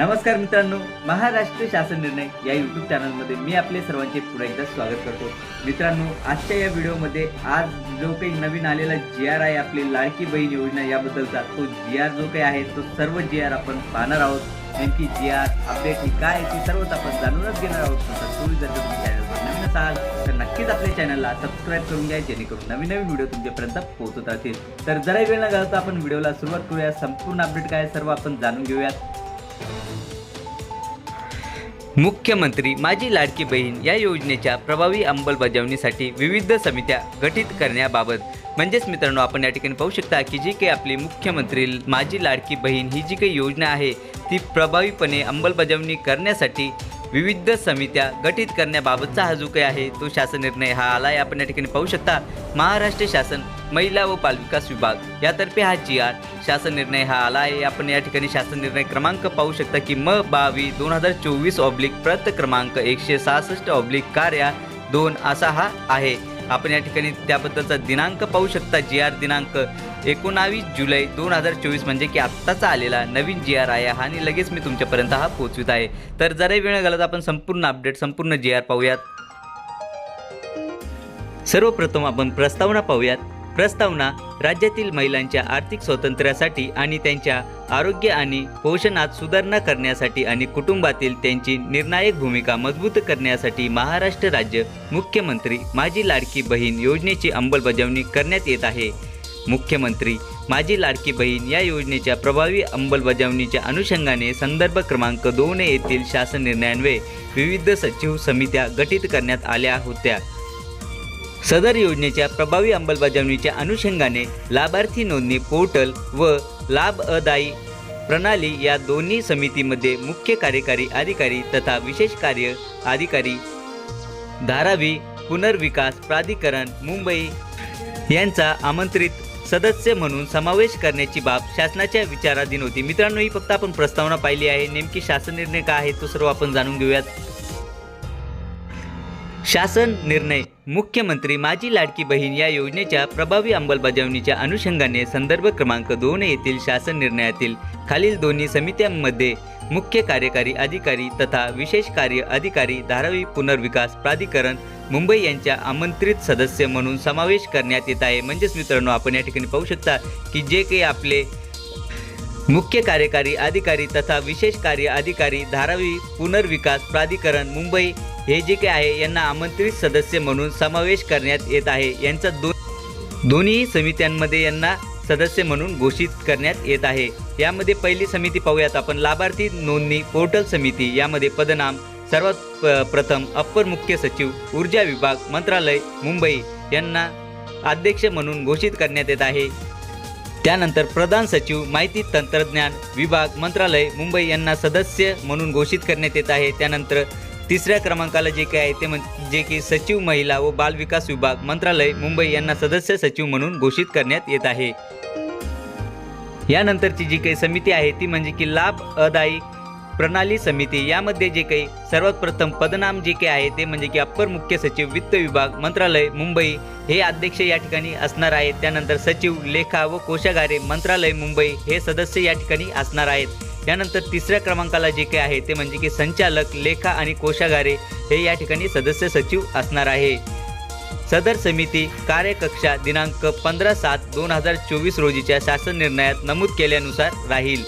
नमस्कार मित्रांनो महाराष्ट्र शासन निर्णय या युट्यूब चॅनलमध्ये मी आपले सर्वांचे पुन्हा एकदा स्वागत करतो. मित्रांनो आजच्या या व्हिडिओमध्ये आज जो काही नवीन आलेला जी आर आहे आपली लाडकी बहीण योजना याबद्दलचा तो जी आर जो काही आहे तो सर्व जी आर आपण पाहणार आहोत. नेमकी जी आर अपडेट ही काय आहे ती सर्वच आपण जाणूनच घेणार आहोत. तुम्ही जर तुम्ही चॅनलवर नवीन असाल तर नक्कीच आपल्या चॅनलला सबस्क्राईब करून घ्या जेणेकरून नवीन नवीन व्हिडिओ तुमच्यापर्यंत पोहोचत राहतील. तर जरा वेळ न घालता आपण व्हिडिओला सुरुवात करूया. संपूर्ण अपडेट काय सर्व आपण जाणून घेऊयात. मुख्यमंत्री माझी लाडकी बहीण या योजनेच्या प्रभावी अंमलबजावणीसाठी विविध समित्या गठीत करण्याबाबत. म्हणजेच मित्रांनो आपण या ठिकाणी पाहू शकता की जी काही आपली मुख्यमंत्री माझी लाडकी बहीण ही जी काही योजना आहे ती प्रभावीपणे अंमलबजावणी करण्यासाठी विविध समित्या गठीत करण्याबाबतचा हा जो काही आहे तो शासन निर्णय हा आला आहे आपण या ठिकाणी पाहू शकता महाराष्ट्र शासन महिला व बालविकास विभाग यातर्फे हा जी आर शासन निर्णय हा आला आहे आपण या ठिकाणी शासन निर्णय क्रमांक पाहू शकता की म बावीस दोन हजार चोवीस ऑब्लिक प्रत क्रमांक एकशे सहासष्ट ऑब्लिक कार्या दोन असा हा आहे. आपण या ठिकाणी त्याबद्दलचा दिनांक पाहू शकता. जी आर दिनांक एकोणावीस जुलै दोन हजार चोवीस म्हणजे की आत्ताचा आलेला नवीन जी आर आहे. हा आणि लगेच मी तुमच्यापर्यंत हा पोहोचवित आहे. तर जराही वेळ घालत आपण संपूर्ण अपडेट संपूर्ण जी आर पाहूयात. सर्वप्रथम आपण प्रस्तावना पाहूयात. प्रस्तावना राज्यातील महिलांच्या आर्थिक स्वातंत्र्यासाठी आणि त्यांच्या आरोग्य आणि पोषणात सुधारणा करण्यासाठी आणि कुटुंबातील त्यांची निर्णायक भूमिका मजबूत करण्यासाठी महाराष्ट्र राज्य मुख्यमंत्री माझी लाडकी बहीण योजनेची अंमलबजावणी करण्यात येत आहे. मुख्यमंत्री माझी लाडकी बहीण या योजनेच्या प्रभावी अंमलबजावणीच्या अनुषंगाने संदर्भ क्रमांक दोन येथील शासन निर्णयान्वये विविध सचिव समित्या गठीत करण्यात आल्या होत्या. सदर योजनेच्या प्रभावी अंमलबजावणीच्या अनुषंगाने लाभार्थी नोंदणी पोर्टल व लाभ अदायी प्रणाली या दोन्ही समितीमध्ये मुख्य कार्यकारी अधिकारी तथा विशेष कार्य अधिकारी धारावी पुनर्विकास प्राधिकरण मुंबई यांचा आमंत्रित सदस्य म्हणून समावेश करण्याची बाब शासनाच्या विचाराधीन होती. मित्रांनो ही फक्त आपण प्रस्तावना पाहिली आहे. नेमकी शासन निर्णय काय आहे तो सर्व आपण जाणून घेऊयात. शासन निर्णय. मुख्यमंत्री माझी लाडकी बहीण या योजनेच्या प्रभावी अंमलबजावणीच्या अनुषंगाने संदर्भ क्रमांक दोन येथील शासन निर्णयातील खालील दोन्ही समित्यांमध्ये मुख्य कार्यकारी अधिकारी तथा विशेष कार्य अधिकारी धारावी पुनर्विकास प्राधिकरण मुंबई यांच्या आमंत्रित सदस्य म्हणून समावेश करण्यात येत आहे. म्हणजेच मित्रांनो आपण या ठिकाणी पाहू शकता की जे काही आपले मुख्य कार्यकारी अधिकारी तथा विशेष कार्य अधिकारी धारावी पुनर्विकास प्राधिकरण मुंबई हे जे काही आहे यांना आमंत्रित सदस्य म्हणून समावेश करण्यात येत आहे. यांचा दोन दोन्ही समित्यांमध्ये यांना सदस्य म्हणून घोषित करण्यात येत आहे. यामध्ये पहिली समिती पाहूयात आपण. लाभार्थी नोंदणी पोर्टल समिती. यामध्ये पदनाम सर्वात प्रथम अप्पर मुख्य सचिव ऊर्जा विभाग मंत्रालय मुंबई यांना अध्यक्ष म्हणून घोषित करण्यात येत आहे. त्यानंतर प्रधान सचिव माहिती तंत्रज्ञान विभाग मंत्रालय मुंबई यांना सदस्य म्हणून घोषित करण्यात येत आहे. त्यानंतर तिसऱ्या क्रमांकाला जे काही आहे ते म्हण जे की सचिव महिला व बाल विकास विभाग मंत्रालय मुंबई यांना सदस्य सचिव म्हणून घोषित करण्यात येत आहे. यानंतरची जी काही समिती आहे ती म्हणजे की लाभ अदायी प्रणाली समिती. यामध्ये जे काही सर्वात प्रथम पदनाम जे काही आहे ते म्हणजे की अप्पर मुख्य सचिव वित्त विभाग मंत्रालय मुंबई हे अध्यक्ष या ठिकाणी असणार आहेत. त्यानंतर सचिव लेखा व कोशागारे मंत्रालय मुंबई हे सदस्य या ठिकाणी असणार आहेत. त्यानंतर तिसऱ्या क्रमांकाला जे काही आहे ते म्हणजे की संचालक लेखा आणि कोशागारे हे या ठिकाणी सदस्य सचिव असणार आहे. सदर समिती कार्यकक्षा दिनांक पंधरा सात दोन हजार चोवीस रोजीच्या शासन निर्णयात नमूद केल्यानुसार राहील.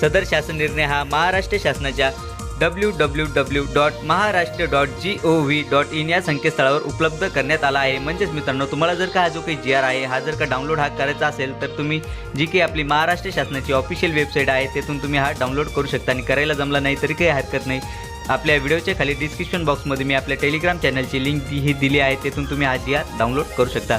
सदर शासन निर्णय हा महाराष्ट्र शासनाच्या W W W dot Maharashtra dot G O V dot in या संकेतस्थळावर उपलब्ध करण्यात आला आहे. म्हणजेच मित्रांनो तुम्हाला जर का हा जो काही जी आर आहे हा जर का डाउनलोड हा करायचा असेल तर तुम्ही जी काही आपली महाराष्ट्र शासनाची ऑफिशियल वेबसाईट आहे तेथून तुम्ही हा डाउनलोड करू शकता आणि करायला जमला नाही तरी काही हरकत नाही. आपल्या व्हिडिओच्या खाली डिस्क्रिप्शन बॉक्समध्ये मी आपल्या टेलिग्राम चॅनलची लिंक ही दिली आहे तेथून तुम्ही हा जी आर डाउनलोड करू शकता.